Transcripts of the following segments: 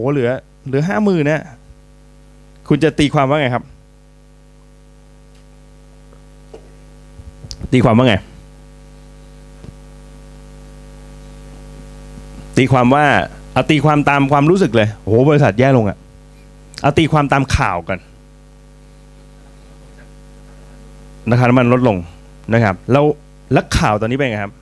โหเหลือ เหลือห้าหมื่นเนี่ยคุณจะตีความว่าไงครับ ตีความว่าไง ตีความว่าเอาตีความตามความรู้สึกเลยโอ้โหบริษัทแย่ลงอะเอาตีความตามข่าวกันราคาน้ำมันลดลงนะครับ แล้วแล้วข่าวตอนนี้เป็นไงครับ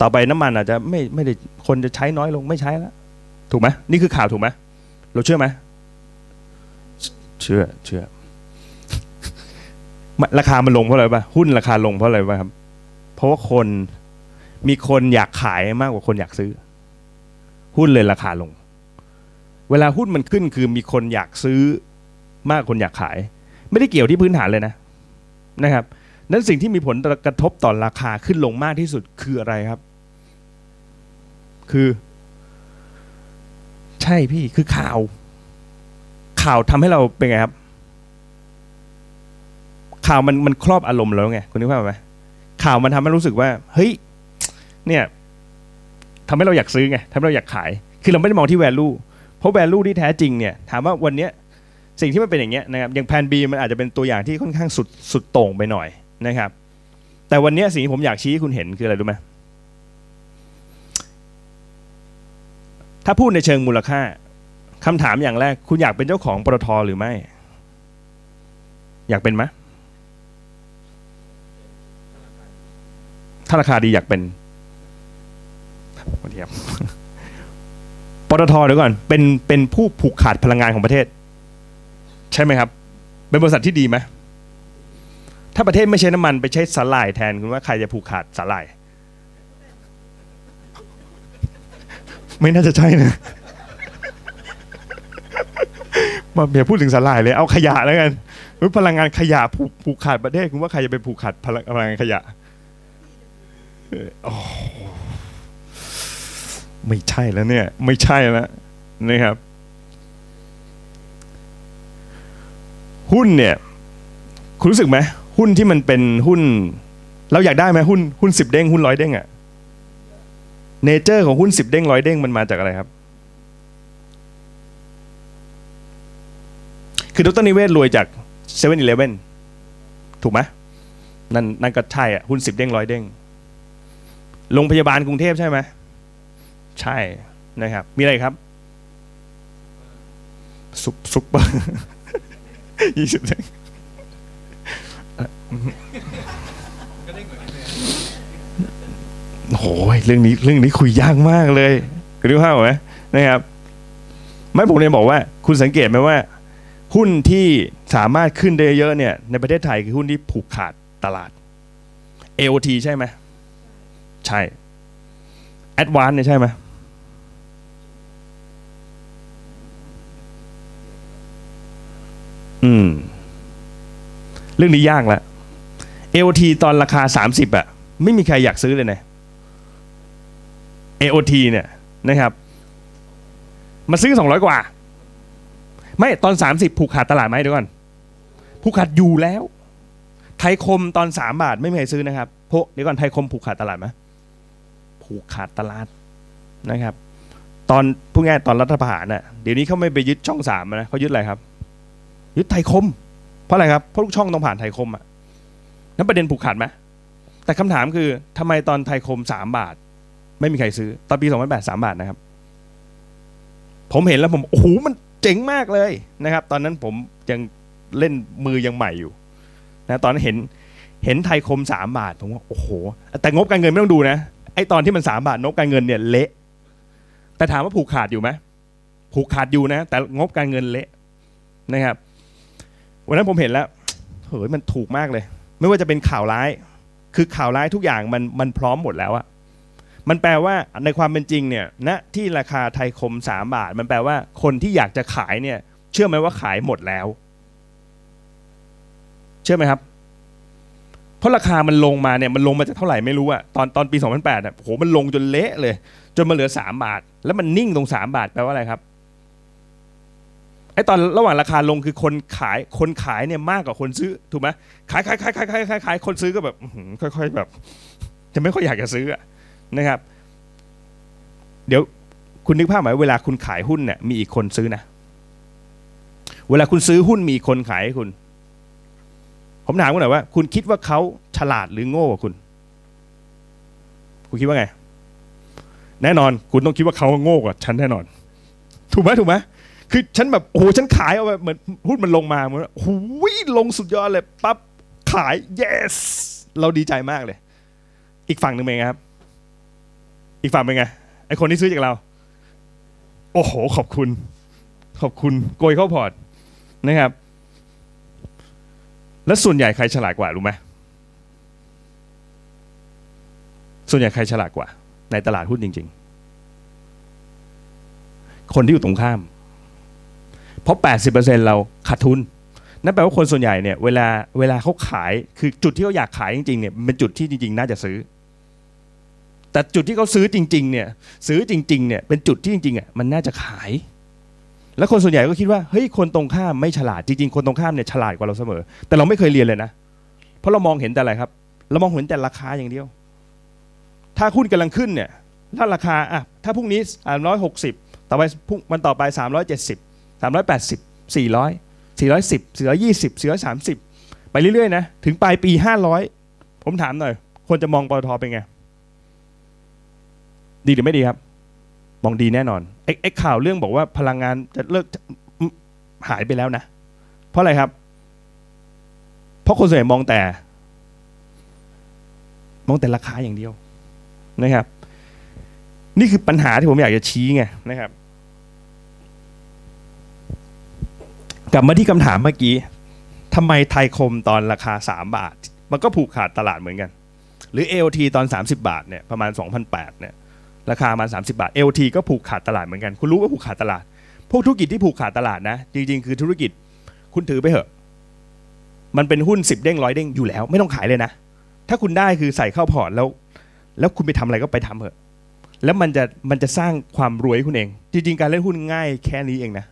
ต่อไปน้ำมันอาจจะไม่ไม่ได้คนจะใช้น้อยลงไม่ใช้แล้ว ถูกไหมนี่คือข่าวถูกไหมเราเชื่อไหมเชื่อเชื่อมันราคามันลงเพราะอะไรป่ะหุ้นราคาลงเพราะอะไรป่ะครับ เพราะว่าคนมีคนอยากขายมากกว่าคนอยากซื้อ หุ้นเลยราคาลง เวลาหุ้นมันขึ้นคือมีคนอยากซื้อมากกว่าคนอยากขาย ไม่ได้เกี่ยวที่พื้นฐานเลยนะนะครับนั้นสิ่งที่มีผลกระทบต่อราคาขึ้นลงมากที่สุดคืออะไรครับ คือ ใช่พี่คือข่าว ข่าวทำให้เราเป็นไงครับ ข่าวมันมันครอบอารมณ์แล้วไงคุณนึกภาพไหมข่าวมันทำให้รู้สึกว่า เฮ้ย เนี่ยทำให้เราอยากซื้อไงทำให้เราอยากขาย คือเราไม่ได้มองที่ value เพราะ value ที่แท้จริงเนี่ย ถามว่าวันเนี้ยสิ่งที่มันเป็นอย่างเงี้ยนะครับอย่างแพน B มันอาจจะเป็นตัวอย่างที่ค่อนข้างสุดสุดโต่งไปหน่อยนะครับ แต่วันนี้สิ่งที่ผมอยากชี้ให้คุณเห็นคืออะไรรู้ไหม ถ้าพูดในเชิงมูลค่าคำถามอย่างแรก คุณอยากเป็นเจ้าของปตทหรือไม่ อยากเป็นไหมถ้าราคาดีอยากเป็นเทียบปตทเดี๋ยวก่อน เป็นเป็นผู้ผูกขาดพลังงานของประเทศ ใช่ไหมครับ เป็นบริษัทที่ดีไหมถ้าประเทศไม่ใช้น้ำมันไปใช้สาหร่ายแทนคุณว่าใครจะผูกขาดสาหร่าย ไม่น่าจะใช่นะมาเบียพูดถึงสาหร่ายเลย เอาขยะแล้วกันพลังงานขยะผูกผูกขาดประเทศคุณว่าใครจะไปผูกขาดพลังพลังงานขยะไม่ใช่แล้วเนี่ย ไม่ใช่แล้วนะครับ หุ้นเนี่ยคุณรู้สึกไหมหุ้นที่มันเป็นหุ้น เราอยากได้ไหมหุ้นหุ้นสิบเด้งหุ้นร้อยเด้งอะ เนเจอร์ของหุ้นสิบเด้งร้อยเด้งมันมาจากอะไรครับ คือดรนิเวศรวยจากเซเว่นอีเลฟเว่นถูกไหมนั่นนั่นก็ใช่อะหุ้นสิบเด้งร้อยเด้งโรงพยาบาลกรุงเทพใช่ไหมใช่นะครับ มีอะไรครับซุปซุปเปอร์ยี่สิบเด้ง โอ้ยเรื่องนี้เรื่องนี้คุยยากมากเลยคุณรู้ภาพไหมนะครับ ไม่ผมเลยบอกว่า คุณสังเกตไหมว่า หุ้นที่สามารถขึ้นได้เยอะเนี่ย ในประเทศไทยคือหุ้นที่ผูกขาดตลาด AOT ใช่ไหมใช่ Advance เนี่ยใช่ไหมอืม เรื่องนี้ยากละ AOT ตอนราคา 30อะไม่มีใครอยากซื้อเลยนะ AOT เนี่ยนะครับมาซื้อ 200 กว่า ไม่ตอน 30 ผูกขาดตลาดไหมเดี๋ยวก่อนผูกขาดอยู่แล้ว ไทยคมตอน 3 บาทไม่มีใครซื้อนะครับเพราะเดี๋ยวก่อนไทยคมผูกขาดตลาดไหมผูกขาดตลาดนะครับ ตอนพูดง่ายตอนรัฐประหารน่ะเดี๋ยวนี้เขาไม่ไปยึดช่องสามนะเขายึดอะไรครับ ยึดไทยคม เพราะอะไรครับเพราะทุกช่องต้องผ่านไทยคมอะนั้นประเด็นผูกขาดไหมแต่คำถามคือทำไมตอนไทยคมสามบาท ไม่มีใครซื้อ ตอนปีสองพันแปดสามบาทนะครับ ผมเห็นแล้วผม โอ้โห มันเจ๋งมากเลยนะครับ ตอนนั้นผมยังเล่นมือยังใหม่อยู่นะตอนนั้นเห็นเห็นไทยคมสามบาท ผมว่าโอ้โห แต่งบการเงินไม่ต้องดูนะ ไอตอนที่มันสามบาทงบการเงินเนี่ยเละ แต่ถามว่าผูกขาดอยู่ไหมผูกขาดอยู่นะ แต่งบการเงินเละนะครับ วันนั้นผมเห็นแล้วเฮ้ยมันถูกมากเลย ไม่ว่าจะเป็นข่าวร้าย คือข่าวร้ายทุกอย่างมันมันพร้อมหมดแล้วอะ มันแปลว่าในความเป็นจริงเนี่ยณที่ราคาไทยคมสามบาท มันแปลว่าคนที่อยากจะขายเนี่ย เชื่อไหมว่าขายหมดแล้ว เชื่อไหมครับ เพราะราคามันลงมาเนี่ยมันลงมาจากเท่าไหร่ไม่รู้อะตอนตอนปี 2008อะโหมันลงจนเละเลย จนมาเหลือ 3 บาท แล้วมันนิ่งตรง 3 บาทแปลว่าอะไรครับไอ้ตอนระหว่างราคาลงคือคนขายคนขายเนี่ยมากกว่าคนซื้อถูกไหมขายขายขายขายขายขายขายคนซื้อก็แบบค่อย ๆ แบบ จะไม่ค่อยอยากจะซื้ออะ นะครับ เดี๋ยวคุณนึกภาพไหมเวลาคุณขายหุ้นเนี่ยมีอีกคนซื้อนะ เวลาคุณซื้อหุ้นมีคนขายให้คุณ ผมถามคุณหน่อยว่า คุณคิดว่าเขาฉลาดหรือโง่กว่าคุณ คุณคิดว่าไง แน่นอน คุณต้องคิดว่าเขาโง่กว่าฉันแน่นอน ถูกไหมถูกไหมคือฉันแบบโอ้โหฉันขายเอาแบบเหมือนหุ้นมันลงมาเหมือนโอ้โหลงสุดยอดเลยปั๊บขาย yes เราดีใจมากเลย อีกฝั่งหนึ่งเป็นไงครับ อีกฝั่งเป็นไงไอคนที่ซื้อจากเรา โอ้โห ขอบคุณ ขอบคุณโกยเข้าพอร์ตนะครับ แล้วส่วนใหญ่ใครฉลาดกว่ารู้ไหมส่วนใหญ่ใครฉลาดกว่า ในตลาดหุ้นจริง ๆ คนที่อยู่ตรงข้าม เพราะ 80%เราขาดทุนนั่นแปลว่าคนส่วนใหญ่เนี่ยเวลาเวลาเขาขายคือจุดที่เขาอยากขายจริงๆเนี่ยเป็นจุดที่จริงๆ น่าจะซื้อ แต่จุดที่เขาซื้อจริง ๆ เนี่ย ซื้อจริง ๆ เนี่ย เป็นจุดที่จริงๆอะมันน่าจะขาย แล้วคนส่วนใหญ่ก็คิดว่าเฮ้ยคนตรงข้ามไม่ฉลาดจริงๆคนตรงข้ามเนี่ยฉลาดกว่าเราเสมอ แต่เราไม่เคยเรียนเลยนะ เพราะเรามองเห็นแต่อะไรครับ เรามองเห็นแต่ราคาอย่างเดียว ถ้าหุ้นกำลังขึ้นเนี่ยถ้าราคาอะถ้าพรุ่งนี้สามร้อยหกสิบต่อไปพรุ่งมันต่อไปสามร้อยเจ็ดสิบสามร้อยแปดสิบสี่ร้อยสี่ร้อยสิบสี่ร้อยยี่สิบสี่ร้อยสามสิบไปเรื่อยๆนะถึงปลายปีห้าร้อยผมถามหน่อยคนจะมองปตทเป็นไง ดีหรือไม่ดีครับ มองดีแน่นอนไอ้ไอ้ข่าวเรื่องบอกว่าพลังงานจะเลิกหายไปแล้วนะ เพราะอะไรครับ เพราะคนส่วนใหญ่มองแต่ มองแต่ราคาอย่างเดียวนะครับ นี่คือปัญหาที่ผมอยากจะชี้ไงนะครับ กลับมาที่คำถามเมื่อกี้ทำไมไทยคมตอนราคา 3 บาท มันก็ผูกขาดตลาดเหมือนกัน หรือ AOT ตอน 30 บาทเนี่ยประมาณ 2,008เนี่ย ราคามา 30 บาท LT ก็ผูกขาดตลาดเหมือนกัน คุณรู้ว่าผูกขาดตลาด พวกธุรกิจที่ผูกขาดตลาดนะ จริงๆ คือธุรกิจคุณถือไปเถอะ มันเป็นหุ้น 10 เด้งร้อยเด้งอยู่แล้ว ไม่ต้องขายเลยนะ ถ้าคุณได้คือใส่เข้าพอร์ตแล้ว แล้วคุณไปทำอะไรก็ไปทำเถอะ แล้วมันจะมันจะสร้างความรวยให้คุณเอง จริง ๆ การเล่นหุ้นง่ายแค่นี้เองนะ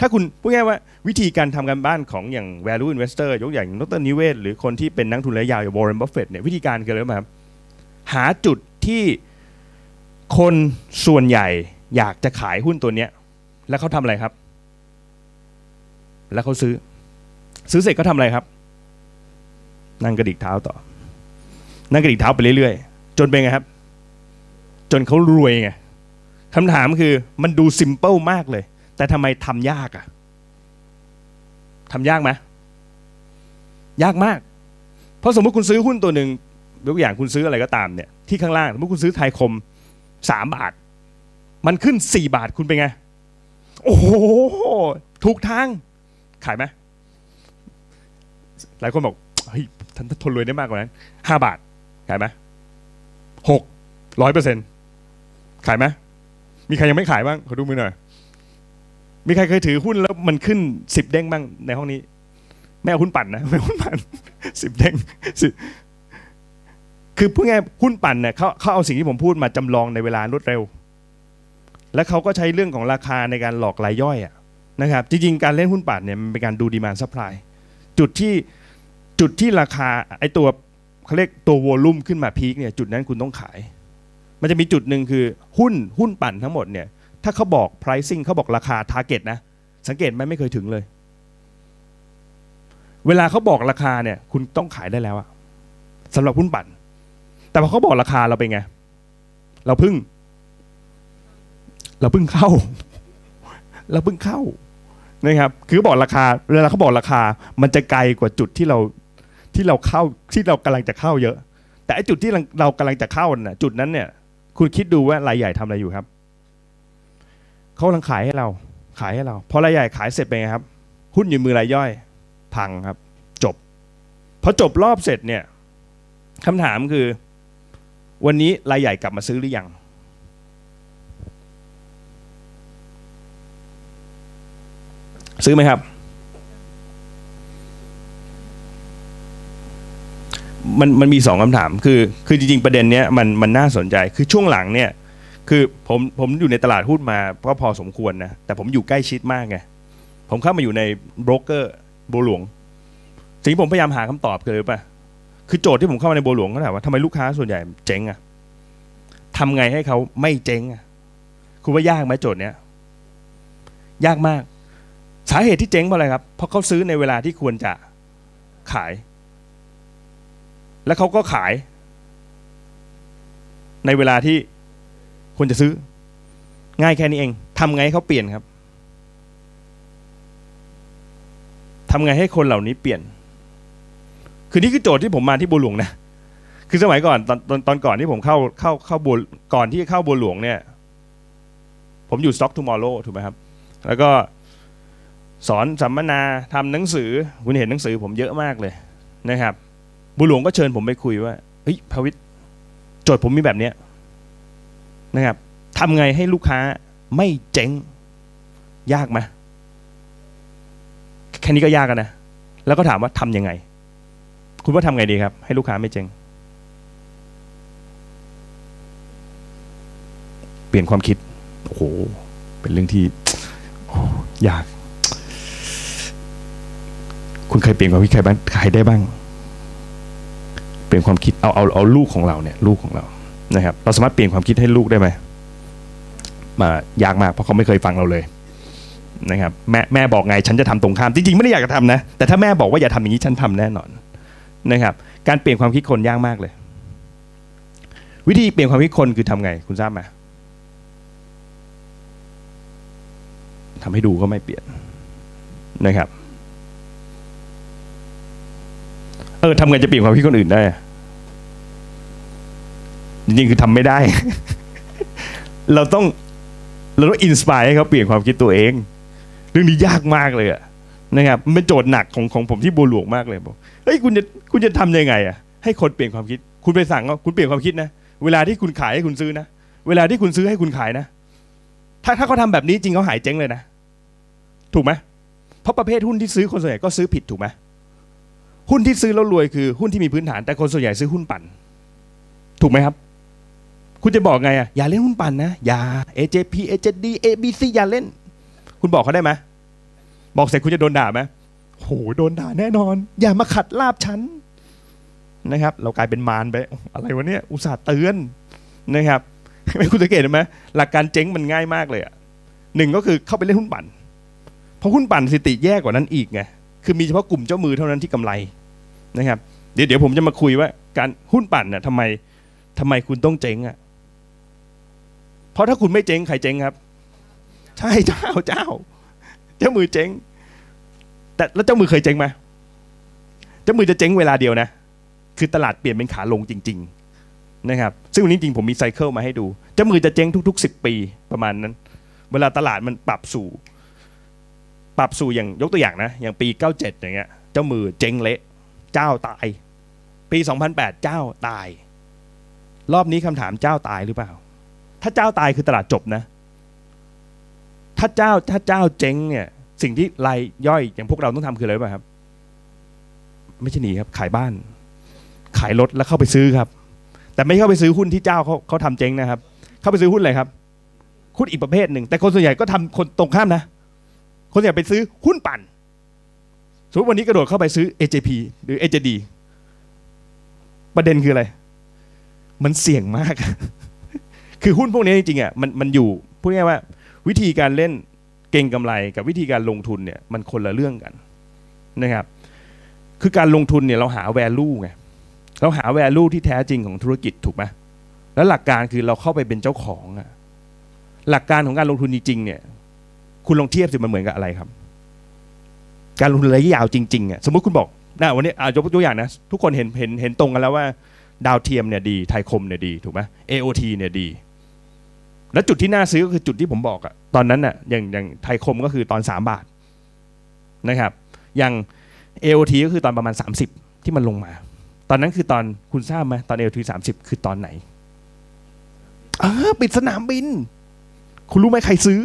ถ้าคุณพูดง่ายว่าวิธีการทำการบ้านของอย่าง value investor ยกอย่างดรนิเวศ หรือคนที่เป็นนักทุนระยะยาวอย่าง Warren Buffett เนี่ยวิธีการคืออะไรไหมครับหาจุดที่ คนส่วนใหญ่อยากจะขายหุ้นตัวเนี้ย แล้วเขาทำอะไรครับ แล้วเขาซื้อ ซื้อเสร็จเขาทำอะไรครับ นั่งกระดิกเท้าต่อ นั่งกระดิกเท้าไปเรื่อยๆ จนเป็นไงครับ จนเขารวยไงคำถามคือมันดูซิมเปิลมากเลย แต่ทำไมทำยากอะทำยากไหมยากมาก เพราะสมมติคุณซื้อหุ้นตัวหนึ่งยกอย่างคุณซื้ออะไรก็ตามเนี่ยที่ข้างล่างสมมติคุณซื้อไทยคม สามบาท มันขึ้นสี่บาทคุณเป็นไง โอ้โหถูกทาง ขายไหมหลายคนบอกเฮ้ยท่านทนรวยได้มากกว่านั้นห้าบาท ขายไหมหกร้อยเปอร์เซ็นต์ขายไหมมีใครยังไม่ขายบ้างขอดูมือหน่อยมีใครเคยถือหุ้นแล้วมันขึ้นสิบเด้งบ้างในห้องนี้ไม่เอาหุ้นปั่นนะไม่เอาหุ้นปั่นสิบเด้งสิ คือพูดง่ายหุ้นปั่นเนี่ยเขาเขาเอาสิ่งที่ผมพูดมาจำลองในเวลารวดเร็ว และเขาก็ใช้เรื่องของราคาในการหลอกรายย่อยอะนะครับจริงๆการเล่นหุ้นปั่นเนี่ยมันเป็นการดูดีมานซัพพลายจุดที่จุดที่ราคาไอตัวเขาเรียกตัววอลลุ่มขึ้นมาพีคเนี่ยจุดนั้นคุณต้องขาย มันจะมีจุดหนึ่งคือหุ้นหุ้นปั่นทั้งหมดเนี่ยถ้าเขาบอก pricing เขาบอกราคา target นะ สังเกตไหมไม่เคยถึงเลย เวลาเขาบอกราคาเนี่ยคุณต้องขายได้แล้วอะสำหรับหุ้นปั่น แต่พอเขาบอกราคาเราเป็นไง เราพึ่ง เราพึ่งเข้า เราพึ่งเข้านะครับ คือบอกราคาเวลาเขาบอกราคา มันจะไกลกว่าจุดที่เราที่เราเข้าที่เรากำลังจะเข้าเยอะ แต่ไอ้จุดที่เรากำลังจะเข้าน่ะ จุดนั้นเนี่ย คุณคิดดูว่ารายใหญ่ทำอะไรอยู่ครับเขากำลังขายให้เรา ขายให้เราพอรายใหญ่ขายเสร็จเป็นไงครับ หุ้นอยู่มือรายย่อย พังครับ จบพอจบรอบเสร็จเนี่ยคำถามคือ วันนี้รายใหญ่กลับมาซื้อหรือยัง ซื้อไหมครับ มันมันมีสองคำถาม คือคือจริงๆประเด็นเนี้ยมันมันน่าสนใจคือช่วงหลังเนี่ยคือผมผมอยู่ในตลาดหุ้นมาก็พอสมควรนะ แต่ผมอยู่ใกล้ชิดมากไงผมเข้ามาอยู่ในโบรกเกอร์โบวหลวงสิ่งที่ผมพยายามหาคำตอบคือป่ะ คือโจทย์ที่ผมเข้ามาในโบวหลวงเขาถามว่าทำไมลูกค้าส่วนใหญ่เจ๊งอะทำไงให้เขาไม่เจ๊งอะคุณว่ายากไหมโจทย์เนี้ยยากมาก สาเหตุที่เจ๊งเพราะอะไรครับ เพราะเขาซื้อในเวลาที่ควรจะขาย แล้วเขาก็ขาย ในเวลาที่ควรจะซื้อ ง่ายแค่นี้เองทำไงให้เขาเปลี่ยนครับทำไงให้คนเหล่านี้เปลี่ยน คือนี่คือโจทย์ที่ผมมาที่บัวหลวงนะ คือสมัยก่อนตอนตอนตอนก่อนที่ผมเข้าเข้าเข้าบัวก่อนที่จะเข้าบัวหลวงเนี่ย ผมอยู่ Stock Tomorrow ถูกไหมครับ แล้วก็สอนสัมมนาทำหนังสือ คุณเห็นหนังสือผมเยอะมากเลยนะครับ บัวหลวงก็เชิญผมไปคุยว่าเฮ้ยพวิทย์โจทย์ผมมีแบบเนี้ยนะครับทำไงให้ลูกค้าไม่เจ๊งยากไหมแค่นี้ก็ยากกันนะ แล้วก็ถามว่าทำยังไง คุณว่าทำไงดีครับ ให้ลูกค้าไม่เจ๊งเปลี่ยนความคิด โอ้โห เป็นเรื่องที่โอ้ยาก คุณเคยเปลี่ยนความคิดใครบ้างใครได้บ้าง เปลี่ยนความคิดเอาเอาเอาลูกของเราเนี่ย ลูกของเรานะครับเราสามารถเปลี่ยนความคิดให้ลูกได้ไหมมายากมากเพราะเขาไม่เคยฟังเราเลยนะครับแม่แม่บอกไงฉันจะทำตรงข้ามจริงๆไม่ได้อยากจะทำนะ แต่ถ้าแม่บอกว่าอย่าทำอย่างนี้ฉันทำแน่นอน นะครับ การเปลี่ยนความคิดคนยากมากเลย วิธีเปลี่ยนความคิดคนคือทำไง คุณทราบไหมทำให้ดูก็ไม่เปลี่ยนนะครับ เออทำไงจะเปลี่ยนความคิดคนอื่นได้ จริงๆคือทำไม่ได้ เราต้องเราต้องอินสปายให้เขาเปลี่ยนความคิดตัวเอง เรื่องนี้ยากมากเลยอะ นะครับมันเป็นโจทย์หนักของของผมที่บัวหลวงมากเลยบอกเฮ้ยคุณจะคุณจะทำยังไงอะให้คนเปลี่ยนความคิด คุณไปสั่งว่าคุณเปลี่ยนความคิดนะเวลาที่คุณขายให้คุณซื้อนะเวลาที่คุณซื้อให้คุณขายนะ ถ้าถ้าเขาทำแบบนี้จริงเขาหายเจ๊งเลยนะ ถูกไหมเพราะประเภทหุ้นที่ซื้อคนส่วนใหญ่ก็ซื้อผิดถูกไหมหุ้นที่ซื้อแล้วรวยคือหุ้นที่มีพื้นฐานแต่คนส่วนใหญ่ซื้อหุ้นปั่น ถูกไหมครับ คุณจะบอกไงอะอย่าเล่นหุ้นปั่นนะอย่า AJP AJD ABC อย่าเล่น คุณบอกเขาได้ไหม บอกเสร็จคุณจะโดนด่าไหมโหโดนด่าแน่นอน อย่ามาขัดลาบฉันนะครับ เรากลายเป็นมารไปอะไรวะเนี่ยอุตส่าห์เตือนนะครับไม่คุณสังเกตไหมหลักการเจ๊งมันง่ายมากเลยอะหนึ่งก็คือเข้าไปเล่นหุ้นปั่นเพราะหุ้นปั่นสถิติแย่กว่านั้นอีกไงคือมีเฉพาะกลุ่มเจ้ามือเท่านั้นที่กำไรนะครับ เดี๋ยวเดี๋ยวผมจะมาคุยว่า การหุ้นปั่นน่ะทำไมทำไมคุณต้องเจ๊งอะเพราะถ้าคุณไม่เจ๊งใครเจ๊งครับ ใช่เจ้าเจ้า เจ้ามือเจ๊ง แต่แล้วเจ้ามือเคยเจ๊งไหมเจ้ามือจะเจ๊งเวลาเดียวนะ คือตลาดเปลี่ยนเป็นขาลงจริง ๆ นะครับ ซึ่งวันนี้จริงผมมีไซเคิลมาให้ดู เจ้ามือจะเจ๊งทุกๆสิบปีประมาณนั้น เวลาตลาดมันปรับสู่ ปรับสู่อย่างยกตัวอย่างนะ อย่างปี 97 อย่างเงี้ย เจ้ามือเจ๊งเละ เจ้าตาย ปี 2008 เจ้าตาย รอบนี้คำถามเจ้าตายหรือเปล่า ถ้าเจ้าตายคือตลาดจบนะ ถ้าเจ้าถ้าเจ้าเจ๊งเนี่ย สิ่งที่รายย่อยอย่างพวกเราต้องทำคืออะไรรู้ป่ะครับ ไม่ใช่หนีครับ ขายบ้าน ขายรถแล้วเข้าไปซื้อครับ แต่ไม่เข้าไปซื้อหุ้นที่เจ้าเขาเขาทำเจ๊งนะครับ เข้าไปซื้อหุ้นอะไรครับหุ้นอีกประเภทหนึ่ง แต่คนส่วนใหญ่ก็ทำคนตรงข้ามนะ คนส่วนใหญ่ไปซื้อหุ้นปั่นสมมติวันนี้กระโดดเข้าไปซื้อ AJP หรือ AJD ประเด็นคืออะไร มันเสี่ยงมาก คือหุ้นพวกนี้จริงๆอะมันมันอยู่พูดง่ายว่า วิธีการเล่นเก่งกำไรกับวิธีการลงทุนเนี่ยมันคนละเรื่องกันนะครับ คือการลงทุนเนี่ยเราหา value ไงเราหา value ที่แท้จริงของธุรกิจถูกไหมแล้วหลักการคือเราเข้าไปเป็นเจ้าของอะหลักการของการลงทุนจริงๆเนี่ย คุณลองเทียบสิมันเหมือนกับอะไรครับ การลงทุนระยะยาวจริงๆอะสมมติคุณบอกนะวันนี้อะยกตัวอย่างนะ ทุกคนเห็นเห็นเห็นตรงกันแล้วว่า ดาวเทียมเนี่ยดีไทยคมเนี่ยดีถูกไหม AOT เนี่ยดี แล้วจุดที่น่าซื้อก็คือจุดที่ผมบอกอะตอนนั้นอะอย่างอย่างไทยคมก็คือตอน 3 บาทนะครับอย่าง AOT ก็คือตอนประมาณ 30 ที่มันลงมา ตอนนั้นคือตอนคุณทราบไหมตอน AOT 30 คือตอนไหนเออปิดสนามบิน คุณรู้ไหมใครซื้อ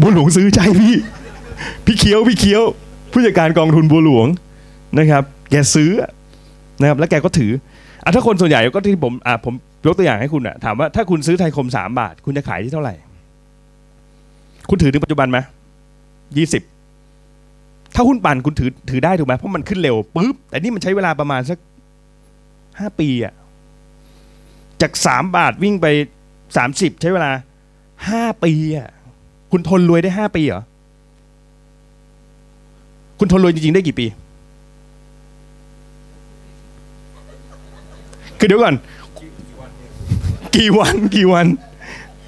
บัวหลวงซื้อใจพี่ พี่เคี้ยว พี่เคี้ยว ผู้จัดการกองทุนบัวหลวงนะครับแกซื้อนะครับแล้วแกก็ถืออะถ้าคนส่วนใหญ่ก็ที่ผมอะผมยกตัวอย่างให้คุณอะถามว่าถ้าคุณซื้อไทยคมสามบาท คุณจะขายที่เท่าไหร่ คุณถือถึงปัจจุบันไหมยี่สิบถ้าหุ้นปั่นคุณถือถือได้ถูกไหมเพราะมันขึ้นเร็วปุ๊บแต่นี่มันใช้เวลาประมาณสักห้าปีอะจากสามบาทวิ่งไปสามสิบใช้เวลาห้าปีอะคุณทนรวยได้ห้าปีเหรอ คุณทนรวยจริงๆได้กี่ปี คือเดี๋ยวก่อน กี่วันกี่วัน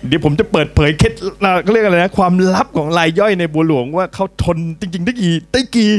เดี๋ยวผมจะเปิดเผยเคล็ดเขาเรียกอะไรนะ ความลับของรายย่อยในบัวหลวงว่าเขาทนจริง ๆ ได้กี่ได้กี่